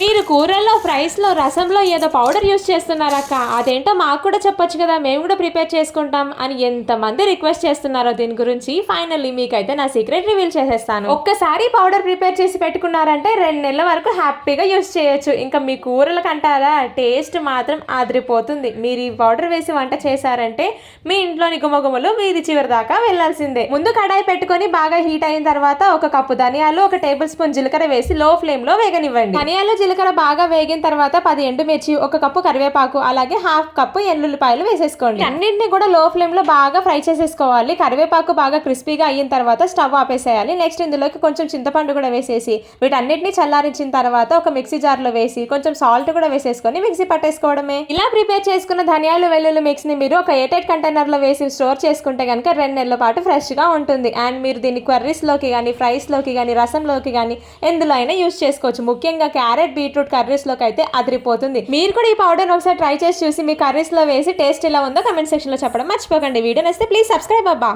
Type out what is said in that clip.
మీరు కూరల్లో ఫ్రైస్లో రసంలో ఏదో పౌడర్ యూస్ చేస్తున్నారక్క. అదేంటో మాకు కూడా చెప్పొచ్చు కదా మేము కూడా ప్రిపేర్ చేసుకుంటాం అని ఎంతమంది రిక్వెస్ట్ చేస్తున్నారో దీని గురించి ఫైనల్లీ మీకైతే నా సీక్రెట్ రివీల్ చేసేస్తాను. ఒక్కసారి పౌడర్ ప్రిపేర్ చేసి పెట్టుకున్నారంటే రెండు నెలల వరకు హ్యాపీగా యూస్ చేయొచ్చు. ఇంకా మీ కూరలకు అంటారా టేస్ట్ మాత్రం ఆదిరిపోతుంది. మీరు ఈ పౌడర్ వేసి వంట చేశారంటే మీ ఇంట్లోని గుమగుమలు వీధి చివరి దాకా వెళ్ళాల్సిందే. ముందు కడాయి పెట్టుకొని బాగా హీట్ అయిన తర్వాత ఒక కప్పు ధనియాలు ఒక టేబుల్ స్పూన్ జీలకర్ర వేసి లో ఫ్లేమ్లో వేగనివ్వండి. ధనియాలు జీలకర్ర బాగా వేగిన తర్వాత పది ఎండుమిర్చి ఒక కప్పు కరివేపాకు అలాగే హాఫ్ కప్పు ఎల్లుల్లిపాయలు వేసేసుకోండి. అన్నింటినీ కూడా లో ఫ్లేమ్లో బాగా ఫ్రై చేసేసుకోవాలి. కరివేపాకు బాగా క్రిస్పీగా అయిన తర్వాత స్టవ్ ఆపేసేయాలి. నెక్స్ట్ ఇందులోకి కొంచెం చింతపండు కూడా వేసేసి వీటన్నిటిని చల్లారించిన తర్వాత ఒక మిక్సీ జార్లో వేసి కొంచెం సాల్ట్ కూడా వేసేసుకొని మిక్సీ పట్టేసుకోవడమే. ఇలా ప్రిపేర్ చేసుకున్న ధనియాలు వెల్లుల్లి మిక్స్ని మీరు ఒక ఎయిటెడ్ కంటైనర్లో వేసి స్టోర్ చేసుకుంటే కనుక రెండు నెలల పాటు ఫ్రెష్గా ఉంటుంది. అండ్ మీరు దీన్ని కర్రీస్లోకి కానీ ఫ్రైస్లోకి కానీ రసంలోకి కానీ ఎందులో అయినా యూస్ చేసుకోవచ్చు. ముఖ్యంగా క్యారెట్ బీట్రూట్ కర్రీస్లోకి అయితే అదిరిపోతుంది. మీరు కూడా ఈ పౌడర్ ఒకసారి ట్రై చేసి చూసి మీ కర్రీస్లో వేసి టేస్ట్ ఎలా ఉందో కమెంట్ సెక్షన్లో చెప్పడం మర్చిపోకండి. వీడియో నచ్చితే ప్లీజ్ సబ్స్క్రైబ్ అబ్బా.